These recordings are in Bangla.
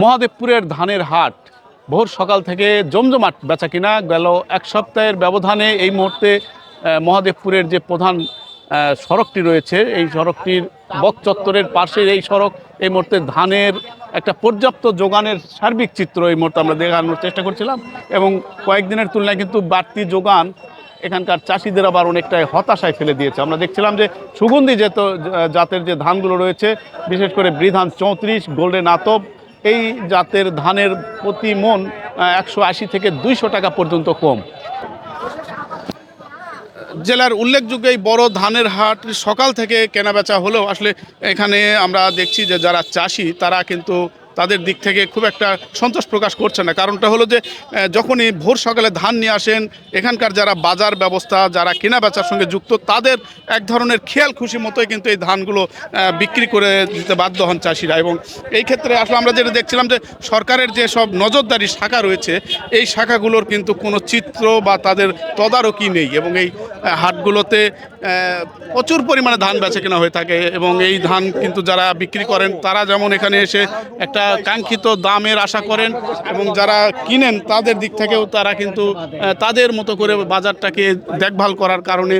মহাদেবপুরের ধানের হাট। ভোর সকাল থেকে জমজমাট বেচা কিনা গেল এক সপ্তাহের ব্যবধানে। এই মুহূর্তে মহাদেবপুরের যে প্রধান সড়কটি রয়েছে, এই সড়কটির বক চত্বরের পাশে এই সড়ক, এই মুহূর্তে ধানের একটা পর্যাপ্ত যোগানের সার্বিক চিত্র এই মুহূর্তে আমরা দেখানোর চেষ্টা করছিলাম এবং কয়েকদিনের তুলনায় কিন্তু বাড়তি যোগান এখানকার চাষিদের আবার অনেকটাই হতাশায় ফেলে দিয়েছে। আমরা দেখছিলাম যে সুগন্ধি যেত জাতের যে ধানগুলো রয়েছে, বিশেষ করে বৃধান চৌত্রিশ, গোল্ডেন আতব এই জাতের ধানের প্রতি মন একশো আশি থেকে দুইশো টাকা পর্যন্ত কম। জেলার উল্লেখযোগ্য এই বড় ধানের হাট সকাল থেকে কেনাবেচা হলেও আসলে এখানে আমরা দেখছি যে যারা চাষি, তারা কিন্তু তাদের দিক থেকে খুব একটা সন্তোষ প্রকাশ করছে না। কারণটা হলো যে যখনই ভোর সকালে ধান নিয়ে আসেন, এখানকার যারা বাজার ব্যবস্থা, যারা কেনা বেচার সঙ্গে যুক্ত, তাদের এক ধরনের খেয়াল খুশি মতোই কিন্তু এই ধানগুলো বিক্রি করে দিতে বাধ্য হন চাষিরা। এবং এই ক্ষেত্রে আসলে আমরা যেটা দেখছিলাম যে, সরকারের যে সব নজরদারি শাখা রয়েছে, এই শাখাগুলোর কিন্তু কোনো চিত্র বা তাদের তদারকি নেই। এবং এই হাটগুলোতে প্রচুর পরিমাণে ধান বেচে কেনা হয়ে থাকে। এবং এই ধান কিন্তু যারা বিক্রি করেন, তারা যেমন এখানে এসে একটা কাঙ্ক্ষিত দামের আশা করেন এবং যারা কিনেন তাদের দিক থেকেও তারা কিন্তু তাদের মতো করে বাজারটাকে দেখভাল করার কারণে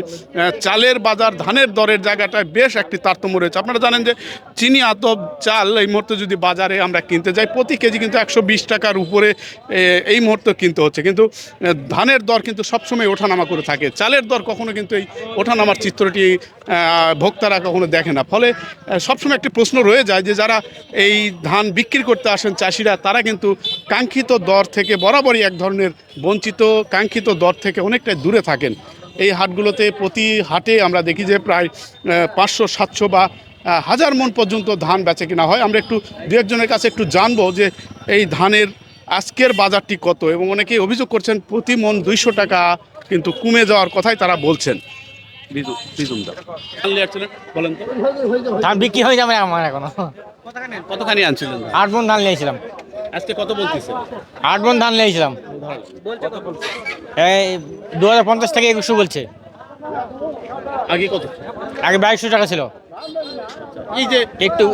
চালের বাজার, ধানের দরের জায়গাটায় বেশ একটি তারতম্য রয়েছে। আপনারা জানেন যে চিনি, আতপ, চাল এই মুহূর্তে যদি বাজারে আমরা কিনতে যাই, প্রতি কেজি কিন্তু একশো বিশ টাকার উপরে এই মুহূর্তে কিনতে হচ্ছে। কিন্তু ধানের দর কিন্তু সবসময় ওঠানামা করে থাকে। চালের দর কখনো কিন্তু এই ওঠানামার চিত্রটি ভোক্তারা কখনো দেখে না। ফলে সবসময় একটি প্রশ্ন রয়ে যায় যে যারা এই ধান বিক্রি করতে আসেন চাষিরা, তারা কিন্তু কাঙ্ক্ষিত দর থেকে বরাবরই এক ধরনের বঞ্চিত, কাঙ্ক্ষিত দর থেকে অনেকটাই দূরে থাকেন। এই হাটগুলোতে প্রতি হাটে আমরা দেখি যে প্রায় পাঁচশো, সাতশো বা হাজার মন পর্যন্ত ধান বেচে কিনা হয়। আমরা একটু, দু একজনের কাছে একটু জানব যে এই ধানের আজকের বাজারটি কত? এবং অনেকেই অভিযোগ করছেন প্রতি মন দুইশো টাকা কিন্তু কমে যাওয়ার কথাই তারা বলছেন। বলেন তো ধান বিক্রি হয়ে যাবে আমার এখনও। কতখানি আনছিলেন? আট মন ধান নিয়েছিলাম। আজকে কত বলতেছে আট মন ধান নিয়েছিলাম। এই দু হাজার পঞ্চাশ থেকে একুশশো বলছে। আগে কত? আগে বাইশশো টাকা ছিল। এই যে একটু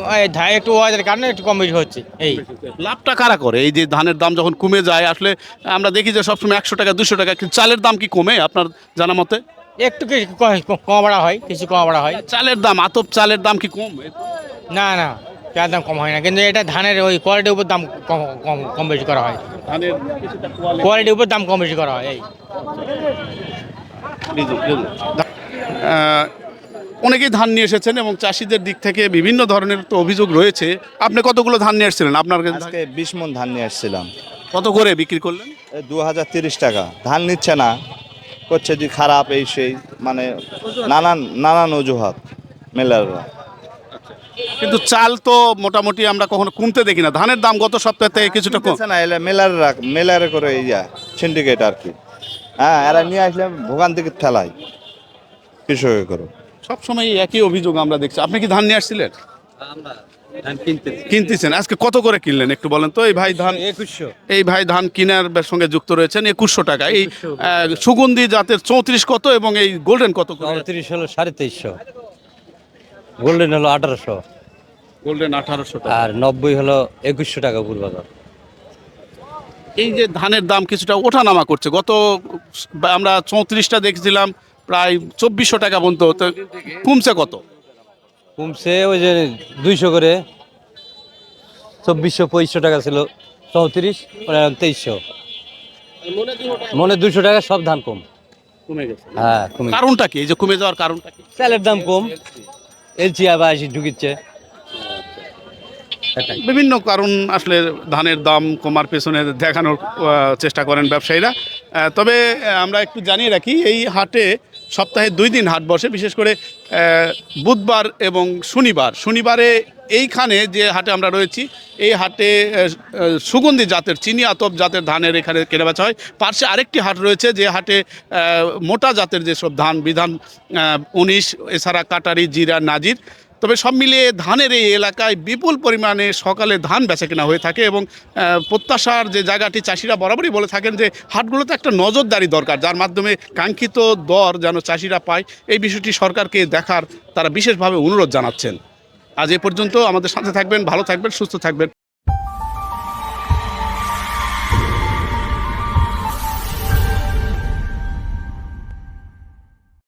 একটু ও হাজার কারণে একটু কম বেশি হচ্ছে। এই। লাভটা কারা করে? এই যে ধানের দাম যখন কমে যায় আসলে আমরা দেখি যে সবসময় একশো টাকা দুশো টাকা কিন্তু চালের দাম কি কমে আপনার জানা মতে? একটু কিছু ক- কম বাড়া হয় কিছু কম বাড়া হয়। চালের দাম আতপ চালের দাম কি কম না না। চার দাম কম হয় না। কিন্তু এটা ধানের ওই কোয়ালিটির উপর দাম কম কম কম বেশি করা হয়। ধানের কোয়ালিটির উপর দাম কম বেশি করা হয় এই। অনেকেই ধান নিয়ে এসেছেন এবং চাষিদের দিক থেকে বিভিন্ন ধরনের তো অভিযোগ রয়েছে। আপনি কতগুলো ধান নিয়ে এসেছিলেন আপনার কাছে আজকে বিশ মন ধান নিয়ে এসেছিলাম কত করে বিক্রি করলেন? দু হাজার তিরিশ টাকা। ধান নিচ্ছে না। করছে যে খারাপ এই সেই। মানে নানান নানান অজুহাত মেলাররা। কিন্তু চাল তো মোটামুটি আমরা কখনো কমতে দেখি না। ধানের দাম গত সপ্তাহ থেকে কিছুটা কম। কিনতেছে না এলে মেলাররা মেলারে করে ইয়া সিন্ডিকেট আর কি। হ্যাঁ এরা নিয়ে আসলে ভোগান থেকে ঠেলায়। কৃষকের করে সবসময় একই অভিযোগ আমরা দেখছি। আপনি কি ধান নিয়ে আসছিলেন? কিনতেছেন। আজকে কত করে কিনলেন একটু বলেন তো? এই ভাই ধান একুশশো। এই ভাই ধান কেনার সঙ্গে যুক্ত রয়েছেন একুশশো টাকা। এই সুগন্ধি জাতের চৌত্রিশ কত এবং এই গোল্ডেন কত চৌত্রিশ হলো সাড়ে তেইশশো। গোল্ডেন হলো আঠারোশো। গোল্ডেন আঠারোশো আর নব্বই হলো একুশশো টাকা পূর্বাজার এই যে ধানের দাম কিছুটা ওঠানামা করছে গত আমরা চৌত্রিশটা দেখছিলাম প্রায় চব্বিশশো টাকা পর্যন্ত তো কমছে কত? কমছে ওই যে দুইশো করে চব্বিশশো পঁচিশশো টাকা ছিল চৌত্রিশ তেইশশো। মনে দুশো টাকা সব ধান কম। কমে গেছে। হ্যাঁ কমে কারণটা কি? এই যে কমে যাওয়ার কারণটা কি? চালের দাম কম। এলচি আবার ঢুকিচ্ছে। বিভিন্ন কারণ আসলে ধানের দাম কমার পেছনে দেখানোর চেষ্টা করেন ব্যবসায়ীরা। তবে আমরা একটু জানিয়ে রাখি, এই হাটে সপ্তাহে দুই দিন হাট বসে, বিশেষ করে বুধবার এবং শনিবার। শনিবারে এইখানে যে হাটে আমরা রয়েছি, এই হাটে সুগন্ধি জাতের, চিনি আতপ জাতের ধানের এখানে কেনাবেচা হয়। পার্শ্বে আরেকটি হাট রয়েছে, যে হাটে মোটা জাতের যেসব ধান, বিধান উনিশ, এছাড়া কাটারি, জিরা, নাজির তবে সব মিলিয়ে ধানের এই এলাকায় বিপুল পরিমাণে সকালে ধান বেচা কেনা হয়ে থাকে এবং প্রত্যাশার যে জায়গাটি চাষিরা বরাবরই বলে থাকেন যে হাটগুলোতে একটা নজরদারি দরকার, যার মাধ্যমে কাঙ্ক্ষিত দর যেন চাষিরা পায়। এই বিষয়টি সরকারকে দেখার তারা বিশেষভাবে অনুরোধ জানাচ্ছেন। আজ এ পর্যন্ত আমাদের সাথে থাকবেন, ভালো থাকবেন, সুস্থ থাকবেন।